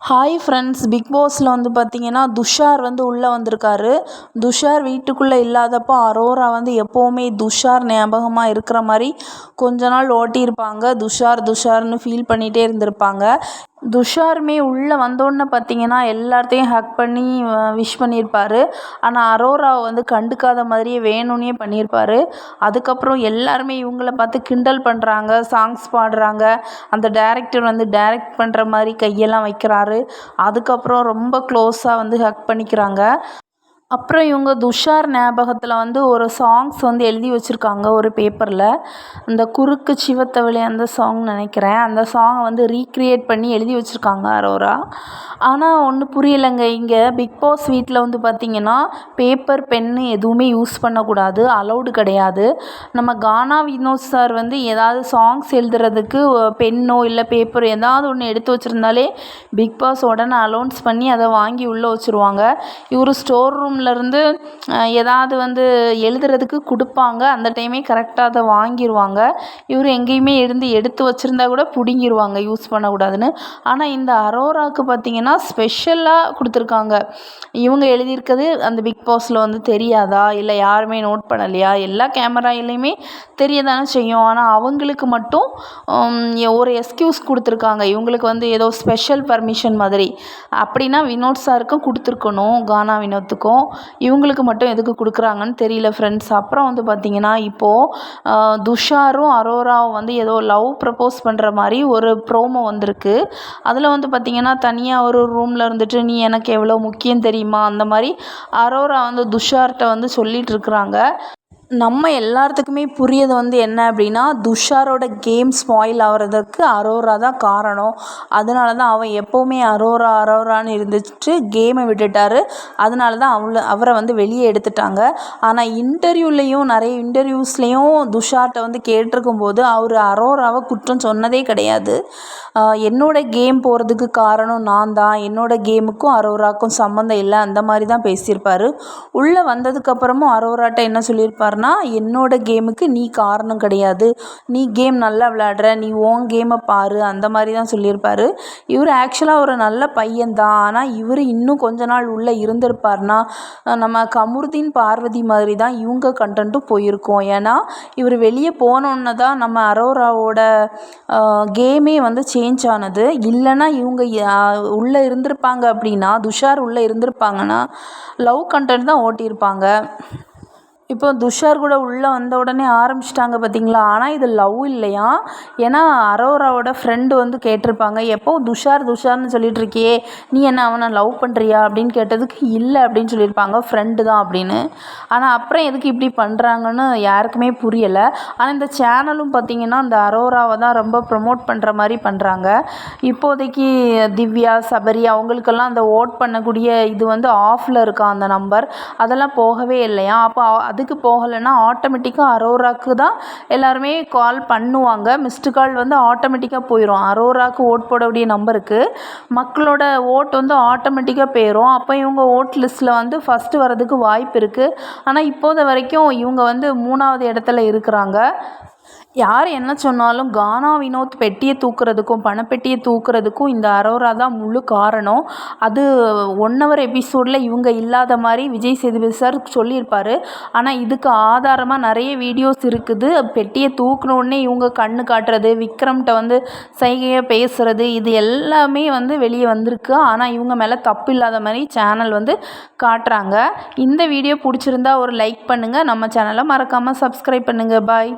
Hi friends big பாஸில் வந்து பார்த்தீங்கன்னா துஷார் வந்து உள்ளே வந்திருக்காரு. துஷார் வீட்டுக்குள்ளே இல்லாதப்போ அரோரா வந்து எப்போவுமே துஷார் ஞாபகமாக இருக்கிற மாதிரி கொஞ்ச நாள் ஓட்டியிருப்பாங்க. துஷார் துஷார்னு ஃபீல் பண்ணிகிட்டே இருந்திருப்பாங்க. துஷாருமே உள்ளே வந்தோடனே பார்த்தீங்கன்னா எல்லாத்தையும் ஹக் பண்ணி விஷ் பண்ணியிருப்பார். ஆனால் அரோராவை வந்து கண்டுக்காத மாதிரியே வேணும்னே பண்ணியிருப்பார். அதுக்கப்புறம் எல்லாருமே இவங்கள பார்த்து கிண்டல் பண்ணுறாங்க சாங்ஸ் பாடுறாங்க. அந்த டேரக்டர் வந்து டைரக்ட் பண்ணுற மாதிரி கையெல்லாம் வைக்கிறாரு. அதுக்கப்புறம் ரொம்ப க்ளோஸாக வந்து ஹக் பண்ணிக்கிறாங்க. அப்புறம் இவங்க துஷார் ஞாபகத்தில் வந்து ஒரு சாங்ஸ் வந்து எழுதி வச்சுருக்காங்க ஒரு பேப்பரில் அந்த குறுக்கு சிவத்தவளி அந்த சாங் நினைக்கிறேன். அந்த சாங்கை வந்து ரீக்ரியேட் பண்ணி எழுதி வச்சுருக்காங்க அரோரா. ஆனால் ஒன்றும் புரியலைங்க. இங்கே பிக் பாஸ் வீட்டில் வந்து பார்த்திங்கன்னா பேப்பர் பென்னு எதுவுமே யூஸ் பண்ணக்கூடாது. அலௌடு கிடையாது. நம்ம கானா வினோத் சார் வந்து ஏதாவது சாங்ஸ் எழுதுறதுக்கு பென்னோ இல்லை பேப்பர் ஏதாவது ஒன்று எடுத்து வச்சுருந்தாலே பிக் பாஸ் உடனே அலௌன்ஸ் பண்ணி அதை வாங்கி உள்ளே வச்சுருவாங்க. இவர் ஸ்டோர் ரூம் இருந்து ஏதாவது வந்து எழுதுறதுக்கு கொடுப்பாங்க. அந்த டைமே கரெக்டாக அதை வாங்கிடுவாங்க இவர் எங்கேயுமே இருந்து எடுத்து வச்சுருந்தா கூட பிடுங்கிருவாங்க யூஸ் பண்ணக்கூடாதுன்னு. ஆனால் இந்த அரோராவுக்கு பார்த்திங்கன்னா ஸ்பெஷலாக கொடுத்துருக்காங்க. இவங்க எழுதியிருக்கிறது அந்த பிக் பாஸில் வந்து தெரியாதா? இல்லை யாருமே நோட் பண்ணலையா? எல்லா கேமராயிலையுமே தெரிய தானே செய்யும். ஆனால் அவங்களுக்கு மட்டும் ஒரு எஸ்கியூஸ் கொடுத்துருக்காங்க. இவங்களுக்கு வந்து ஏதோ ஸ்பெஷல் பர்மிஷன் மாதிரி. அப்படின்னா வினோத் சாருக்கும் கொடுத்துருக்கணும் கானா வினோத்துக்கும். இவங்களுக்கு மட்டும் எதுக்கு கொடுக்குறாங்கன்னு தெரியல ஃப்ரெண்ட்ஸ் அப்புறம் வந்து பார்த்திங்கன்னா இப்போது துஷாரும் அரோராவும் வந்து ஏதோ லவ் ப்ரப்போஸ் பண்ணுற மாதிரி ஒரு ப்ரோமோ வந்திருக்கு. அதில் வந்து பார்த்திங்கன்னா தனியாக ஒரு ரூமில் இருந்துட்டு நீ எனக்கு எவ்வளோ முக்கியம் தெரியுமா? அந்த மாதிரி அரோரா வந்து துஷார்கிட்ட வந்து சொல்லிகிட்டு இருக்கிறாங்க. நம்ம எல்லாத்துக்குமே புரியது வந்து என்ன அப்படின்னா துஷாரோட கேம் ஸ்பாயில் ஆகிறதுக்கு அரோரா தான் காரணம். அதனால தான் அவன் எப்போவுமே அரோரா அரோரான்னு இருந்துட்டு கேமை விட்டுட்டார். அதனால தான் அவளை அவரை வந்து வெளியே எடுத்துட்டாங்க. ஆனால் இன்டர்வியூலேயும் நிறைய இன்டர்வியூஸ்லேயும் துஷார்கிட்ட வந்து கேட்டிருக்கும் போது அவர் அரோராவை குற்றம் சொன்னதே கிடையாது. என்னோட கேம் போகிறதுக்கு காரணம் நான் தான். என்னோட கேமுக்கும் அரோராக்கும் சம்மந்தம் இல்லை. அந்த மாதிரி தான் பேசியிருப்பார். உள்ளே வந்ததுக்கப்புறமும் அரோராட்ட என்ன சொல்லியிருப்பார் சொல்லியிருப்பாருன்னா என்னோட கேமுக்கு நீ காரணம் கிடையாது. நீ கேம் நல்லா விளையாடுற. நீ ஓன் கேமை பாரு. அந்த மாதிரி தான் சொல்லியிருப்பாரு. இவர் ஆக்சுவலாக ஒரு நல்ல பையன்தான் ஆனால் இவர் இன்னும் கொஞ்ச நாள் உள்ளே இருந்திருப்பார்னா நம்ம கமுருதீன் பார்வதி மாதிரி தான் இவங்க கண்டென்ட்டும் போயிருக்கோம். ஏன்னா இவர் வெளியே போனோன்னு தான் நம்ம அரோராவோட கேமே வந்து சேஞ்ச் ஆனது. இல்லைன்னா இவங்க உள்ளே இருந்திருப்பாங்க அப்படின்னா துஷார் உள்ளே இருந்திருப்பாங்கன்னா லவ் கண்டென்ட் தான் ஓட்டியிருப்பாங்க. இப்போ துஷார் கூட உள்ளே வந்த உடனே ஆரம்பிச்சிட்டாங்க பார்த்தீங்களா ஆனால் இது லவ் இல்லையா? ஏன்னா அரோராவோட ஃப்ரெண்டு வந்து கேட்டிருப்பாங்க எப்போ துஷார் துஷார்னு சொல்லிட்டு இருக்கியே நீ என்ன அவனை லவ் பண்ணுறியா அப்படின்னு கேட்டதுக்கு இல்லை அப்படின்னு சொல்லியிருப்பாங்க ஃப்ரெண்டு தான் அப்படின்னு. ஆனால் அப்புறம் எதுக்கு இப்படி பண்ணுறாங்கன்னு யாருக்குமே புரியலை. ஆனால் இந்த சேனலும் பார்த்திங்கன்னா அந்த அரோராவை தான் ரொம்ப ப்ரமோட் பண்ணுற மாதிரி பண்ணுறாங்க இப்போதைக்கு திவ்யா சபரி அவங்களுக்கெல்லாம் அந்த ஓட் பண்ணக்கூடிய இது வந்து ஆஃபில் இருக்கா அந்த நம்பர் அதெல்லாம் போகவே இல்லையா? அப்போ அதுக்கு போகலைன்னா ஆட்டோமேட்டிக்காக அரோராக்கு தான் எல்லாருமே கால் பண்ணுவாங்க. மிஸ்டு கால் வந்து ஆட்டோமேட்டிக்காக போயிடும் அரோராக்கு ஓட் போடக்கூடிய நம்பருக்கு மக்களோட ஓட் வந்து ஆட்டோமேட்டிக்காக போயிடும் அப்போ இவங்க ஓட் லிஸ்ட்டில் வந்து ஃபஸ்ட்டு வரதுக்கு வாய்ப்பு இருக்குது ஆனால் இப்போது வரைக்கும் இவங்க வந்து மூணாவது இடத்துல இருக்கிறாங்க. யார் என்ன சொன்னாலும் கானா வினோத் பெட்டியை தூக்குறதுக்கும் பணப்பெட்டியை தூக்குறதுக்கும் இந்த அரோரா தான் முழு காரணம். அது ஒன் ஹவர் எபிசோடில் இவங்க இல்லாத மாதிரி விஜய் சேதுபதி சார் சொல்லியிருப்பார். ஆனால் இதுக்கு ஆதாரமாக நிறைய வீடியோஸ் இருக்குது. பெட்டியை தூக்கினோடனே இவங்க கண்ணு காட்டுறது விக்ரம்கிட்ட வந்து சைகையாக பேசுகிறது இது எல்லாமே வந்து வெளியே வந்திருக்கு. ஆனால் இவங்க மேலே தப்பு இல்லாத மாதிரி சேனல் வந்து காட்டுறாங்க. இந்த வீடியோ பிடிச்சிருந்தா ஒரு லைக் பண்ணுங்கள் நம்ம சேனலை மறக்காமல் சப்ஸ்கிரைப் பண்ணுங்கள் பாய்